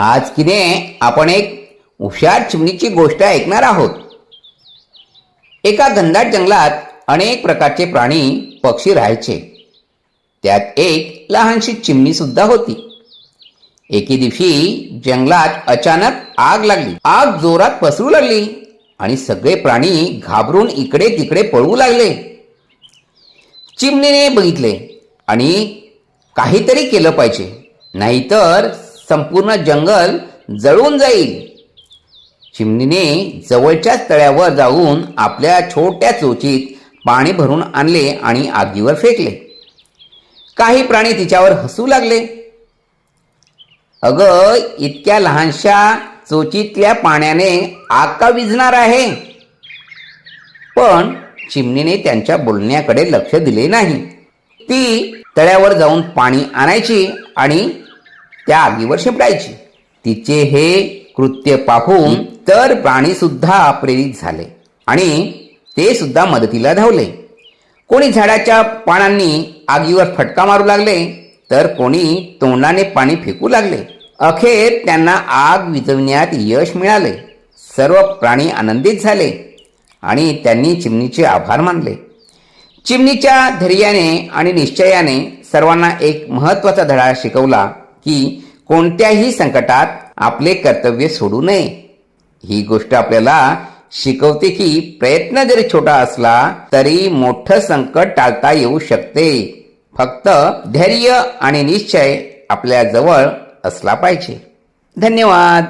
आज किने आपण एक हुशार चिमणीची गोष्ट ऐकणार आहोत. एका घनदाट जंगलात अनेक प्रकारचे प्राणी पक्षी राहायचे. त्यात एक लहानशी चिमणी सुद्धा होती. एके दिवशी जंगलात अचानक आग लागली. आग जोरात पसरू लागली आणि सगळे प्राणी घाबरून इकडे तिकडे पळू लागले. चिमणीने बघितले आणि काहीतरी केलं पाहिजे. नाहीतर संपूर्ण जंगल जळून जाईल. चिमणीने जवळच्याच तळ्यावर जाऊन आपल्या छोट्या चोचीत पाणी भरून आणले आणि आगीवर फेकले. काही प्राणी तिच्यावर हसू लागले. अगं इतक्या लहानशा चोचीतल्या पाण्याने आग का विझणार आहे. पण चिमणीने त्यांच्या बोलण्याकडे लक्ष दिले नाही. ती तळ्यावर जाऊन पाणी आणायची आणि त्या आगीवर शिंपडायची. तिचे हे कृत्य पाहून तर प्राणी सुद्धा प्रेरित झाले आणि ते सुद्धा मदतीला धावले. कोणी झाडाच्या पानांनी आगीवर फटका मारू लागले तर कोणी तोंडाने पाणी फेकू लागले. अखेर त्यांना आग विझवण्यात यश मिळाले. सर्व प्राणी आनंदित झाले आणि त्यांनी चिमणीचे आभार मानले. चिमणीच्या धैर्याने आणि निश्चयाने सर्वांना एक महत्त्वाचा धडा शिकवला की कोणत्याही संकटात आपले कर्तव्य सोडू नये. ही गोष्ट आपल्याला शिकवते की प्रयत्न जरी छोटा असला तरी मोठं संकट टाळता येऊ शकते. फक्त धैर्य आणि निश्चय आपल्या जवळ असला पाहिजे. धन्यवाद.